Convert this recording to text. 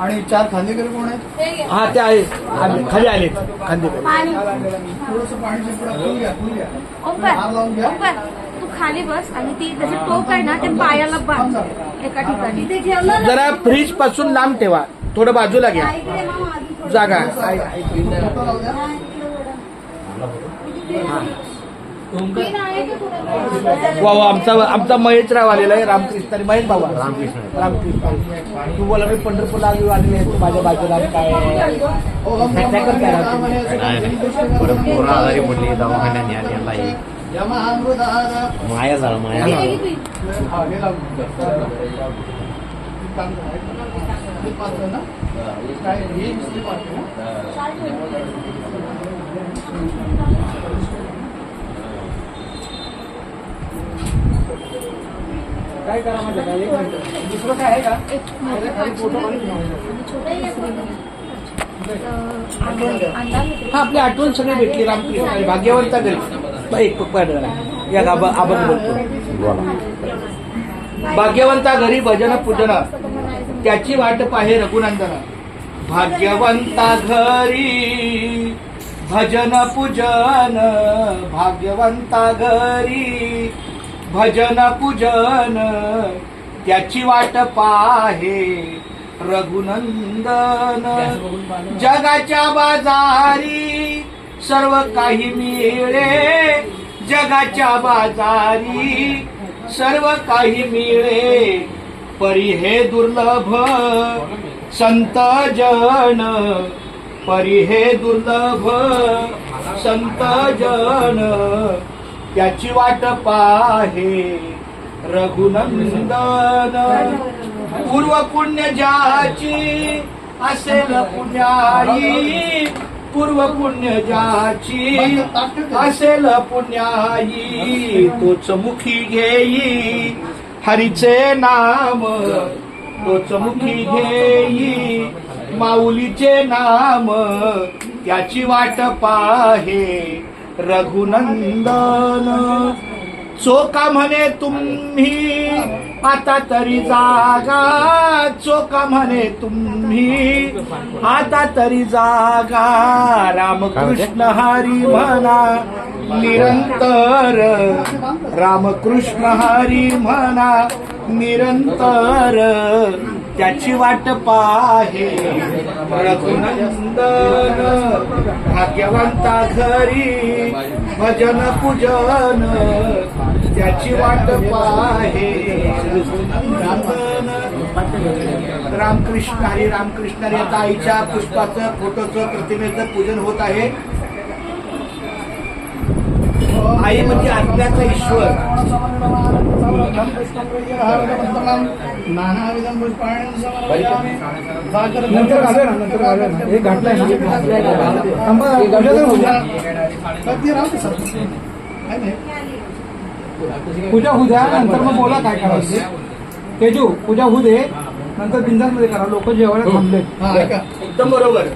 आणि चार खांदेकर कोण आहेत? हे. हा ते आहे आले- खाली आले खांदेकर. पाणी. थोडस पाणी शिपडा फुल घ्या फुल घ्या. हार लावून ओंकार घ्या. ओंकार तू खाली बस आणि ती त्याचं टोक आहे ना ते पायाला बांध. एका ठिकाणी. ते ठेवलं ना. जरा फ्रीजपासून लांब ठेवा. थोडं बाजूला घ्या. इकडे मामा आधी थोडं. जागा. द्या. हा, वा वा आमचा आमचा महेश राव आलेला आहे रामकृष्ण आणि महेश बाबा रामकृष्ण. रामकृष्ण. तू बोला मी पंढरपूरला आली आलेले आहे. तू माझ्या बाजूला काय है? पोरं आजारी पडली दवाखान्यात न्यायला यांना ही यमहामृत आहार. माया झाला माया झाला घे की. हा, हे लावून द्या. हे पाच आहे ना? काय? काय करा माहिती आहे का? एक मिनिट. दुसरं काय आहे का? फोटो. हा आपली आठवण सगळी भेटली रामकृष्ण आणि भाग्यवंता घरी. एक. या गाबा आबा बोलतो. भाग्यवंता घरी भजन पूजन. त्याची वाट पाहे रघुनंदन. भाग्यवंता घरी भजन पूजन. भाग्यवंता घरी भजन पूजन त्याची वाट पाहे रघुनंदन. जगाच्या बाजारी सर्व काही मिळे जगाच्या बाजारी सर्व काही मिळे परी हे दुर्लभ संत जन. परी हे दुर्लभ संत जन. त्याची वाट पाहे. रघुनंदन पूर्व पुण्य ज्याची असेल पुण्याई. पूर्व पुण्य ज्याची असेल पुण्याई. तोच मुखी घेई हरीचे नाम. तोच मुखी घेई माऊलीचे नाम. त्याची वाट पाहे. रघुनंदन. चोका म्हणे तुम्ही आता तरी जागा. चोका म्हणे तुम्ही आता तरी जागा. रामकृष्ण हरी म्हणा निरंतर. रामकृष्ण हरी म्हणा निरंतर. त्याची वाट पाहे. रघुनंदन भाग्यवंता घरी भजन पूजन त्याची वाट पाहे. रघुनंदन रामकृष्ण हरी रामकृष्ण हरी ताईच्या आईच्या पुष्पाचं फोटोचं प्रतिमेचं पूजन होत आहे. आई म्हणजे आत्म्याचा ईश्वर. नंतर ना, नंतर ना. हे. थांबा, राहू दे सर. पूजा होऊ द्या नंतर मग बोला काय करायचं तेजू पूजा होऊ दे नंतर बिंदासमध्ये करा लोक जेवायला थांबले हा. एकदम बरोबर